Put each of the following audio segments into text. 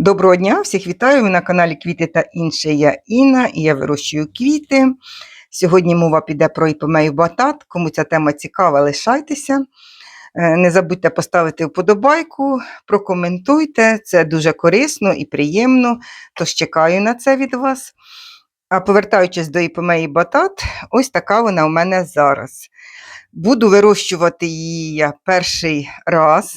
Доброго дня, всіх вітаю. Ви на каналі Квіти та інше. Я Інна і я вирощую квіти. Сьогодні мова піде про іпомею батат. Кому ця тема цікава, лишайтеся. Е, Не забудьте поставити вподобайку, прокоментуйте. Це дуже корисно і приємно. Тож чекаю на це від вас. А повертаючись до іпомеї батат, ось така вона у мене зараз. Буду вирощувати її я перший раз.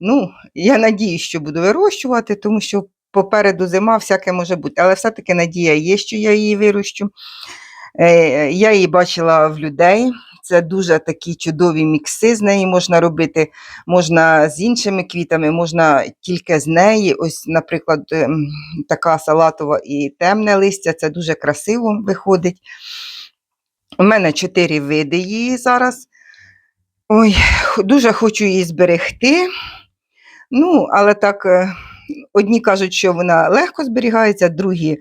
Ну, я надію, що буду вирощувати, тому що попереду зима всяке може бути. Але все-таки надія є, що я її вирощу. Е, Я її бачила в людей. Це дуже такі чудові мікси з неї можна робити. Можна з іншими квітами, можна тільки з неї. Ось, наприклад, ем, така салатова і темне листя. Це дуже красиво виходить. У мене чотири види її зараз. Ой, дуже хочу її зберегти. Ну, але так, е, одні кажуть, що вона легко зберігається, другі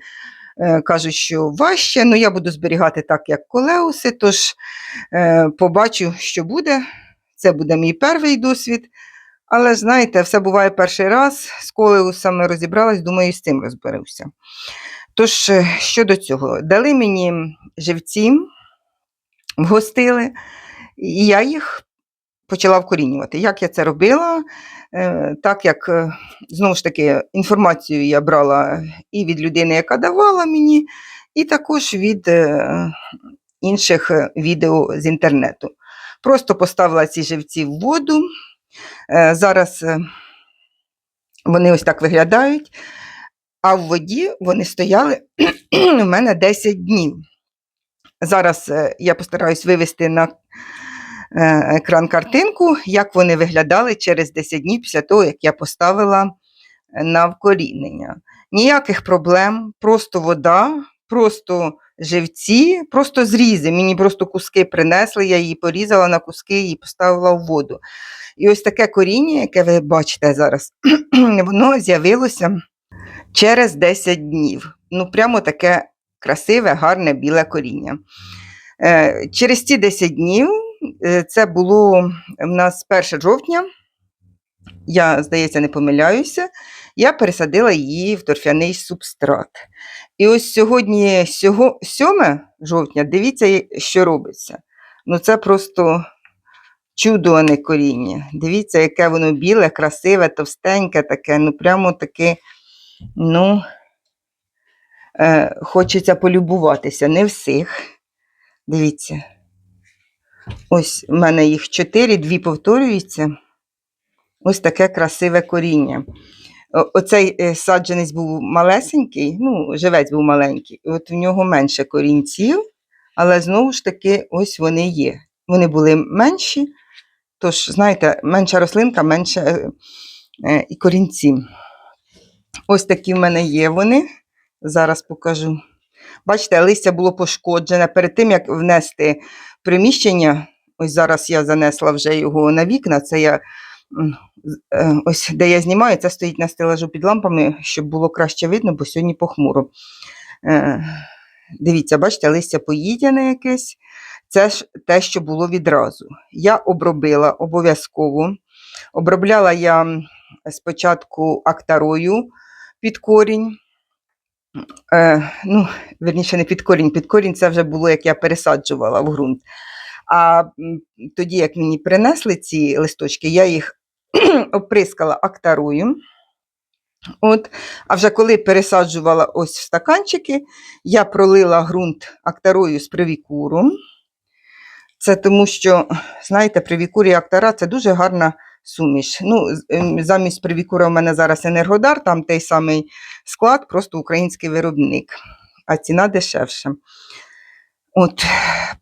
е, кажуть, що важче. Ну, я буду зберігати так, як колеуси, тож е, побачу, що буде. Це буде мій перший досвід. Але знаєте, все буває перший раз. З колеусами розібралась, думаю, і з цим розберуся. Тож, щодо цього, дали мені живці, вгостили, і я їх почала вкорінювати. Як я це робила? Е, Так як е, знову ж таки інформацію я брала і від людини, яка давала мені, і також від е, інших відео з інтернету. Просто поставила ці живці в воду. Зараз вони ось так виглядають, а в воді вони стояли у мене 10 днів. Зараз я постараюсь вивести на екран картинку, як вони виглядали через 10 днів після того, як я поставила е, на вкорінення. Ніяких проблем, просто вода, просто живці, просто зрізи. Мені просто куски принесли, я її порізала на куски і поставила в воду. І ось таке коріння, яке ви бачите зараз, воно з'явилося через 10 днів. Ну, прямо таке красиве, гарне біле коріння. Е, Через ці 10 днів, е, це було в нас 1 жовтня, я, здається, не помиляюся, я пересадила її в торфяний субстрат. І ось сьогодні, 7 жовтня, дивіться, що робиться. Ну, це просто чудо, а не коріння. Дивіться, яке воно біле, красиве, товстеньке таке, ну прямо таке, ну, е, хочеться полюбуватися. Не всіх. Дивіться. Ось в мене їх чотири, дві повторюються. Ось таке красиве коріння. Оцей е, саджанець був малесенький, ну, живець був маленький, от в нього менше корінців, але знову ж таки, ось вони є. Вони були менші, тож, знаєте, менша рослинка, менше е, е, і корінці. Ось такі в мене є вони. Зараз покажу. Бачите, листя було пошкоджене. Перед тим, як внести приміщення, ось зараз я занесла вже його на вікна. Це я е, ось де я знімаю, це стоїть на стелажу під лампами, щоб було краще видно, бо сьогодні похмуро. Е, Дивіться, бачите, листя поїдяне якесь. Це ж те, що було відразу. Я обробила обов'язково. Обробляла я спочатку актарою під корінь. Е, ну, верніше, не під корінь. Під корінь це вже було, як я пересаджувала в ґрунт. А тоді, як мені принесли ці листочки, я їх оприскала актарою. От, а вже коли пересаджувала ось в стаканчики, я пролила ґрунт актарою з привікуром. Це тому що, знаєте, привікур і актара це дуже гарна суміш. Ну, ем, замість привікура у мене зараз енергодар, там той самий склад, просто український виробник, а ціна дешевша. От,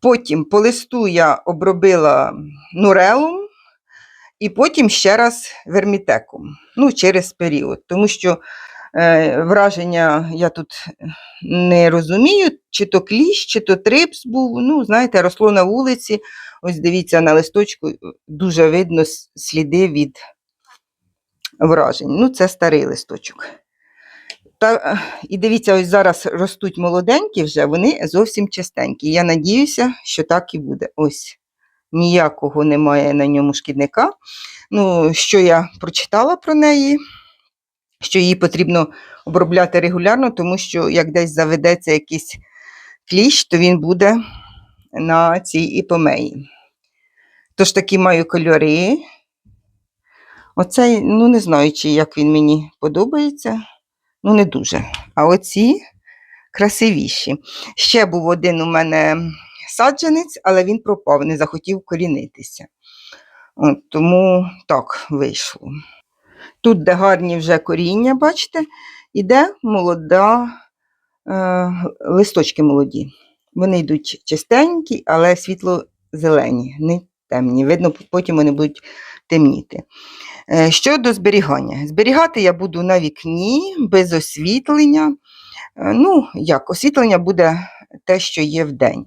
потім по листу я обробила нурелом і потім ще раз вермітеком, ну, через період. Тому що враження я тут не розумію, чи то кліщ, чи то трипс був. Ну, знаєте, росло на вулиці. Ось дивіться на листочку, е, дуже видно сліди від вражень. Ну, це старий листочок. Та, е, і дивіться, ось зараз ростуть молоденькі вже, вони зовсім чистенькі. Я надіюся, що так і буде. Ось ніякого немає на ньому шкідника. Ну, що я прочитала про неї? Що її потрібно обробляти регулярно, тому що як десь заведеться якийсь кліщ, то він буде на цій іпомеї. Тож такі маю кольори. Оцей, ну не знаю, чи як він мені подобається. Ну, не дуже. А оці красивіші. Ще був один у мене саджанець, але він пропав, не захотів корінитися. От, тому так вийшло. Тут, де гарні вже коріння, бачите, іде молода, е, листочки молоді. Вони йдуть чистенькі, але світло-зелені, не темні. Видно, потім вони будуть темніти. Е, Щодо зберігання. Зберігати я буду на вікні, без освітлення. Е, Ну, як, освітлення буде те, що є в день.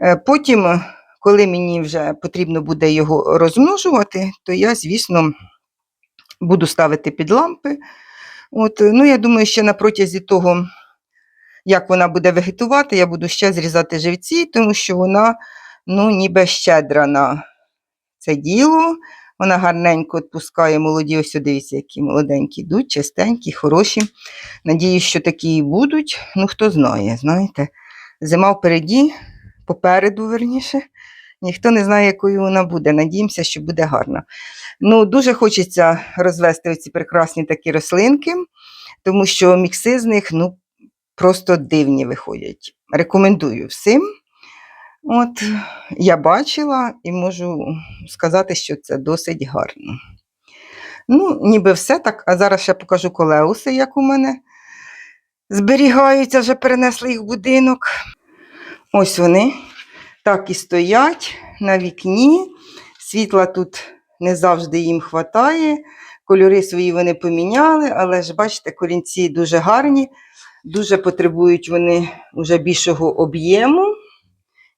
Е, Потім, коли мені вже потрібно буде його розмножувати, то я, звісно, буду ставити під лампи. От, ну, я думаю, ще на протязі того, як вона буде вегетувати, я буду ще зрізати живці, тому що вона ну, ніби щедра на це діло. Вона гарненько відпускає молоді, ось дивіться, які молоденькі йдуть, чистенькі, хороші. Надіюсь, що такі і будуть. Ну, хто знає, знаєте. Зима впереді, попереду, верніше. Ніхто не знає, якою вона буде. Надіємося, що буде гарна. Ну, дуже хочеться розвести ці прекрасні такі рослинки, тому що мікси з них ну, просто дивні виходять. Рекомендую всім. От, я бачила і можу сказати, що це досить гарно. Ну, ніби все так, а зараз ще покажу колеуси, як у мене зберігаються, вже перенесли їх в будинок. Ось вони так і стоять на вікні. Світла тут не завжди їм вистачає. Кольори свої вони поміняли, але ж бачите, корінці дуже гарні, дуже потребують вони вже більшого об'єму.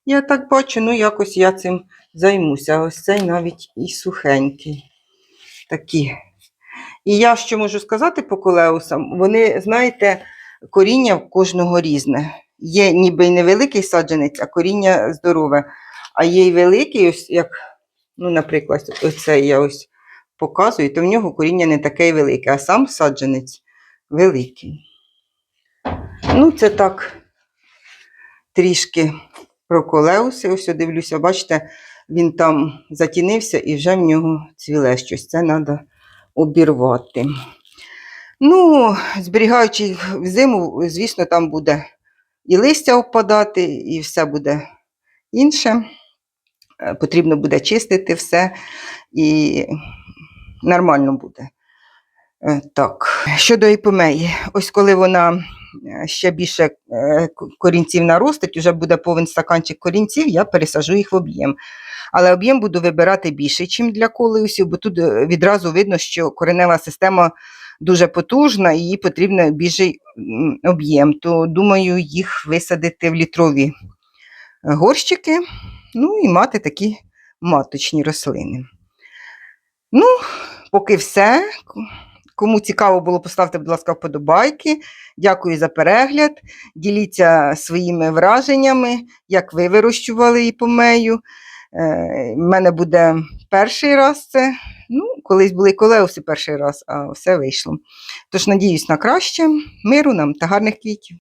Я так бачу, ну якось я цим займуся. Ось цей навіть і сухенький. Такі. І я що можу сказати по колеусам, вони, знаєте, коріння в кожного різне. Є ніби й невеликий саджанець, а коріння здорове. А є й великий, ось як, ну, наприклад, оцей я ось показую, то в нього коріння не таке велике, а сам саджанець великий. Ну, це так трішки про колеуси. Ось я дивлюся, бачите, він там затінився і вже в нього цвіле щось. Це треба обірвати. Ну, зберігаючи їх в зиму, звісно, там буде і листя опадати, і все буде інше. Потрібно буде чистити все і нормально буде. Е, Так, щодо іпомеї, ось коли вона е, ще більше е, корінців наростить, вже буде повен стаканчик корінців, я пересажу їх в об'єм. Але об'єм буду вибирати більший, ніж для колеусів, бо тут відразу видно, що коренева система дуже потужна і їй потрібен більший об'єм. То думаю, їх висадити в літрові горщики, ну і мати такі маточні рослини. Ну, поки все. Кому цікаво було, поставте, будь ласка, вподобайки. Дякую за перегляд. Діліться своїми враженнями, як ви вирощували іпомею. Е, в мене буде перший раз це. Ну, колись були колеуси перший раз, а все вийшло. Тож надіюсь на краще, миру нам та гарних квітів.